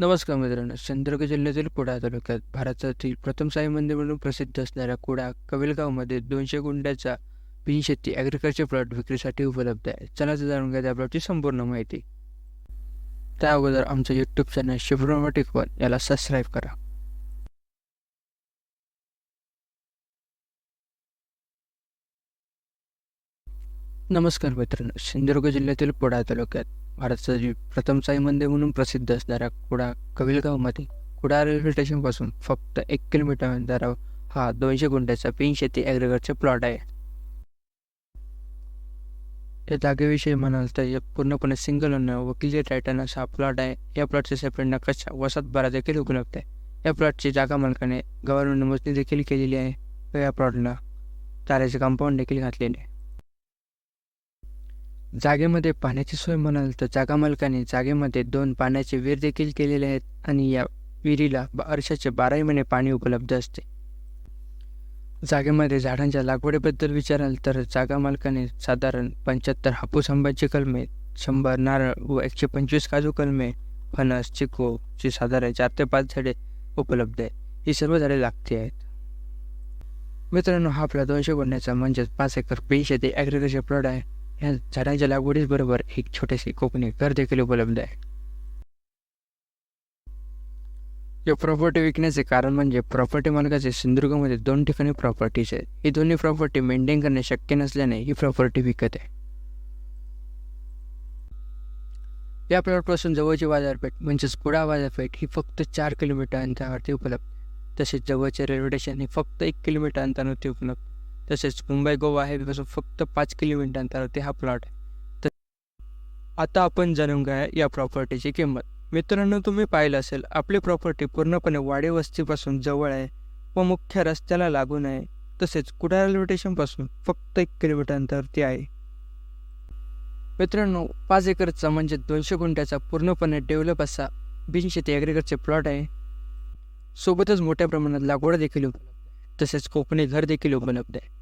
नमस्कार मित्रांनो सिंधुदुर्ग जिल्ह्यातील कुडा तालुक्यात भारतातील प्रथम साई मंदिर म्हणून प्रसिद्ध असणाऱ्या कुडा कवेलगावमध्ये दोनशे गुंड्याचा बिनशेती ॲग्रिकल्चर प्लॉट विक्रीसाठी उपलब्ध आहे. चला तर जाणून घ्या त्या प्लॉटची संपूर्ण माहिती. त्या अगोदर आमचं यूट्यूब चॅनल शिफ्रोमॅटिक वन याला सबस्क्राईब करा. नमस्कार मित्रांनो सिंधुदुर्ग जिल्ह्यातील कुडाळ तालुक्यात भारताची प्रथम साई मंदिर म्हणून प्रसिद्ध असणाऱ्या कुडा कविलगावमध्ये कुडा रेल्वे स्टेशनपासून फक्त एक किलोमीटर अंतरावर हा दोनशे गुंठ्याचा पिन शेती ॲग्रिकल्चर प्लॉट आहे. या जागेविषयी म्हणाल तर हे पूर्णपणे सिंगल ओनर व क्लिअर टायटन असा प्लॉट आहे या प्लॉटचे सेपरेट नकाशा वसात बारा देखील उपलब्ध आहे. या प्लॉटची जागा मालकाने गव्हर्नमेंट मोजणी देखील केलेली आहे. व या प्लॉटला चाऱ्याचे कंपाऊंड देखील घातलेले आहे. जागेमध्ये पाण्याची सोय म्हणाल तर जागा मालकाने जागेमध्ये दोन पाण्याचे विहीर देखील केलेले आहेत आणि या विहिरीला वर्षाचे बाराही महिने पाणी उपलब्ध असते. जागेमध्ये झाडांच्या लागवडीबद्दल विचाराल तर जागा मालकाने साधारण पंच्याहत्तर हापूस आंब्याची कलमे शंभर नारळ व एकशे पंचवीस काजू कलमे फणस चिकूची साधारण चार ते पाच झाडे उपलब्ध आहेत. ही सर्व झाडे लागती आहेत. मित्रांनो हा आपला दोनशे गुन्ह्याचा म्हणजेच पाच एकर पेन शेती ॲग्रिकल्चर प्लॉट आहे. या झाडांच्या लागवडीबरोबर एक छोटेसे कोकणी घर देखील उपलब्ध आहे. या प्रॉपर्टी विकण्याचे कारण म्हणजे प्रॉपर्टी मालकाचे सिंधुदुर्गमध्ये दोन ठिकाणी प्रॉपर्टीज आहेत. ही दोन्ही प्रॉपर्टी मेंटेन करणे शक्य नसल्याने ही प्रॉपर्टी विकत आहे. या प्लॉटपासून जवळची बाजारपेठ म्हणजेच कुडा बाजारपेठ ही फक्त चार किलोमीटर अंतरावरती उपलब्ध आहे. तसेच जवळचे रेल्वे स्टेशन हे फक्त एक किलोमीटर अंतरावरती उपलब्ध तसेच मुंबई गोवा हायवेपासून फक्त पाच किलोमीटर अंतरावरती हा प्लॉट आहे. तर आता आपण जाणून घ्या या प्रॉपर्टीची किंमत. मित्रांनो तुम्ही पाहिलं असेल आपली प्रॉपर्टी पूर्णपणे वाडी वस्तीपासून जवळ आहे व मुख्य रस्त्याला लागून आहे. तसेच कुडाळ रेल्वे स्टेशनपासून फक्त एक किलोमीटर अंतरावरती आहे. मित्रांनो पाच एकरचा म्हणजे दोनशे गुंठ्याचा पूर्णपणे डेव्हलप असा बिनशेती ॲग्रिकल्चर प्लॉट आहे. सोबतच मोठ्या प्रमाणात लागवड देखील उपलब्ध तसेच कोकणी घर देखील उपलब्ध आहे.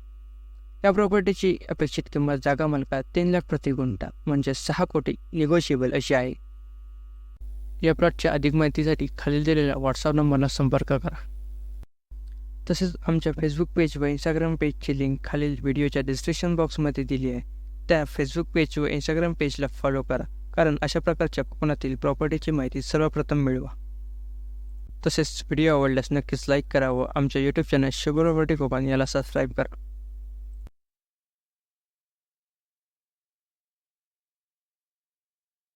या प्रॉपर्टीची अपेक्षित किंमत जागा मालकात तीन लाख प्रति गुंठा म्हणजे सहा कोटी निगोशिएबल अशी आहे. या प्लॉटच्या अधिक माहितीसाठी खालील दिलेल्या व्हॉट्सअप नंबरला संपर्क करा. तसेच आमच्या फेसबुक पेज व इंस्टाग्राम पेजची लिंक खालील व्हिडिओच्या डिस्क्रिप्शन बॉक्समध्ये दिली आहे. त्या फेसबुक पेज व इंस्टाग्राम पेजला फॉलो करा कारण अशा प्रकारच्या कोकणातील प्रॉपर्टीची माहिती सर्वप्रथम मिळवा. तसेच व्हिडिओ आवडल्यास नक्कीच लाईक करा व आमच्या यूट्यूब चॅनल शुगर कोकण याला सबस्क्राईब करा.